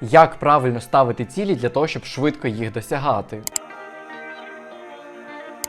Як правильно ставити цілі для того, щоб швидко їх досягати?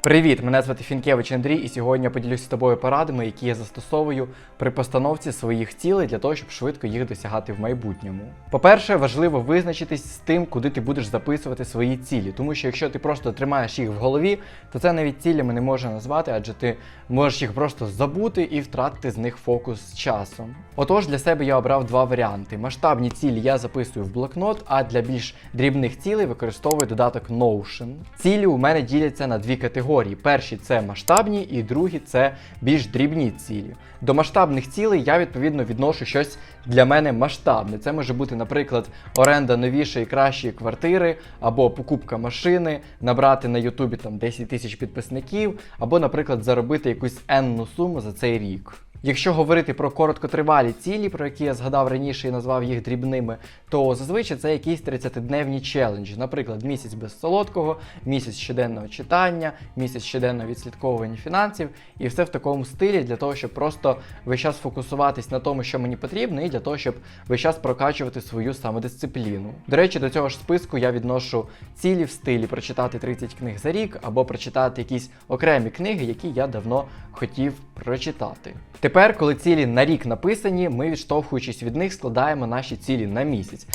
Привіт! Мене звати Фінкевич Андрій, і сьогодні я поділюся з тобою порадами, які я застосовую при постановці своїх цілей для того, щоб швидко їх досягати в майбутньому. По-перше, важливо визначитись з тим, куди ти будеш записувати свої цілі, тому що якщо ти просто тримаєш їх в голові, то це навіть цілями не можна назвати, адже ти можеш їх просто забути і втратити з них фокус з часом. Отож, для себе я обрав два варіанти: масштабні цілі я записую в блокнот, а для більш дрібних цілей використовую додаток Notion. Цілі у мене діляться на дві категорії. Перші це масштабні, і другі це більш дрібні цілі. До масштабних цілей я відповідно відношу щось для мене масштабне. Це може бути, наприклад, оренда новішої кращої квартири, або покупка машини, набрати на Ютубі там 10 тисяч підписників, або, наприклад, заробити якусь енну суму за цей рік. Якщо говорити про короткотривалі цілі, про які я згадав раніше і назвав їх дрібними, то зазвичай це якісь 30-дневні челенджі, наприклад, місяць без солодкого, місяць щоденного читання, місяць щоденного відслідковування фінансів, і все в такому стилі для того, щоб просто весь час фокусуватись на тому, що мені потрібно, і для того, щоб весь час прокачувати свою самодисципліну. До речі, до цього ж списку я відношу цілі в стилі прочитати 30 книг за рік або прочитати якісь окремі книги, які я давно хотів прочитати. Тепер, коли цілі на рік написані, ми, відштовхуючись від них, складаємо наші цілі на місяць.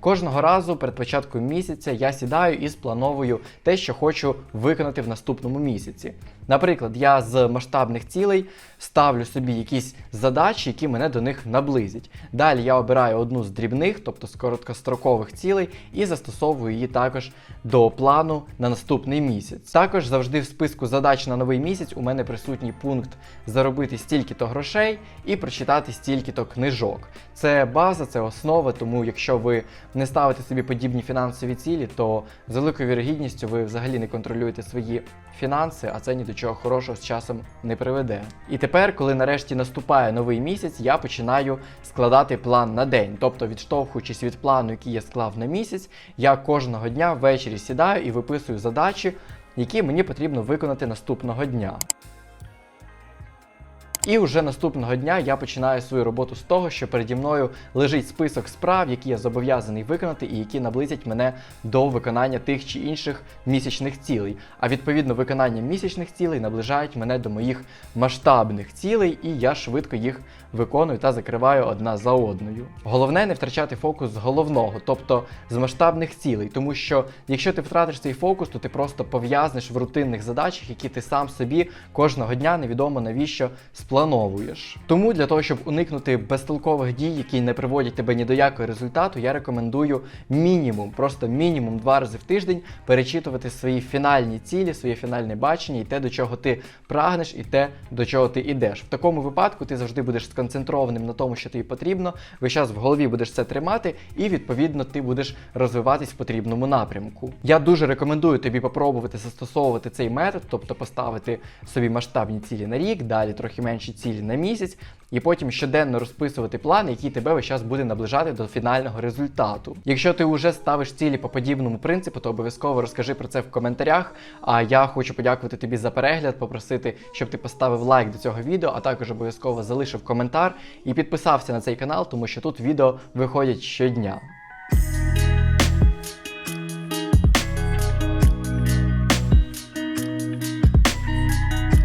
Кожного разу перед початком місяця я сідаю і сплановую те, що хочу виконати в наступному місяці. Наприклад, я з масштабних цілей ставлю собі якісь задачі, які мене до них наблизять. Далі я обираю одну з дрібних, тобто з короткострокових цілей, і застосовую її також до плану на наступний місяць. Також завжди в списку задач на новий місяць у мене присутній пункт заробити стільки-то грошей і прочитати стільки-то книжок. Це база, це основа, тому якщо ви не ставите собі подібні фінансові цілі, то з великою вірогідністю ви взагалі не контролюєте свої фінанси, а це ні до чого хорошого з часом не приведе. І тепер, коли нарешті наступає новий місяць, я починаю складати план на день. Тобто, відштовхуючись від плану, який я склав на місяць, я кожного дня ввечері сідаю і виписую задачі, які мені потрібно виконати наступного дня. І вже наступного дня я починаю свою роботу з того, що переді мною лежить список справ, які я зобов'язаний виконати, і які наблизять мене до виконання тих чи інших місячних цілей. А відповідно, виконання місячних цілей наближають мене до моїх масштабних цілей, і я швидко їх виконую та закриваю одна за одною. Головне не втрачати фокус з головного, тобто з масштабних цілей, тому що якщо ти втратиш цей фокус, то ти просто пов'язнеш в рутинних задачах, які ти сам собі кожного дня невідомо навіщо сплановуєш. Тому для того, щоб уникнути безтолкових дій, які не приводять тебе ні до якого результату, я рекомендую мінімум, просто мінімум два рази в тиждень перечитувати свої фінальні цілі, своє фінальне бачення і те, до чого ти прагнеш, і те, до чого ти йдеш. В такому випадку ти завжди будеш сконцентрованим на тому, що тобі потрібно, весь час в голові будеш це тримати, і відповідно ти будеш розвиватись в потрібному напрямку. Я дуже рекомендую тобі попробувати застосовувати цей метод, тобто поставити собі масштабні цілі на рік, далі трохи менші цілі на місяць, і потім щоденно розписувати план, який тебе весь час буде наближати до фінального результату. Якщо ти вже ставиш цілі по подібному принципу, то обов'язково розкажи про це в коментарях. А я хочу подякувати тобі за перегляд, попросити, щоб ти поставив лайк до цього відео, а також обов'язково залишив коментар і підписався на цей канал, тому що тут відео виходять щодня.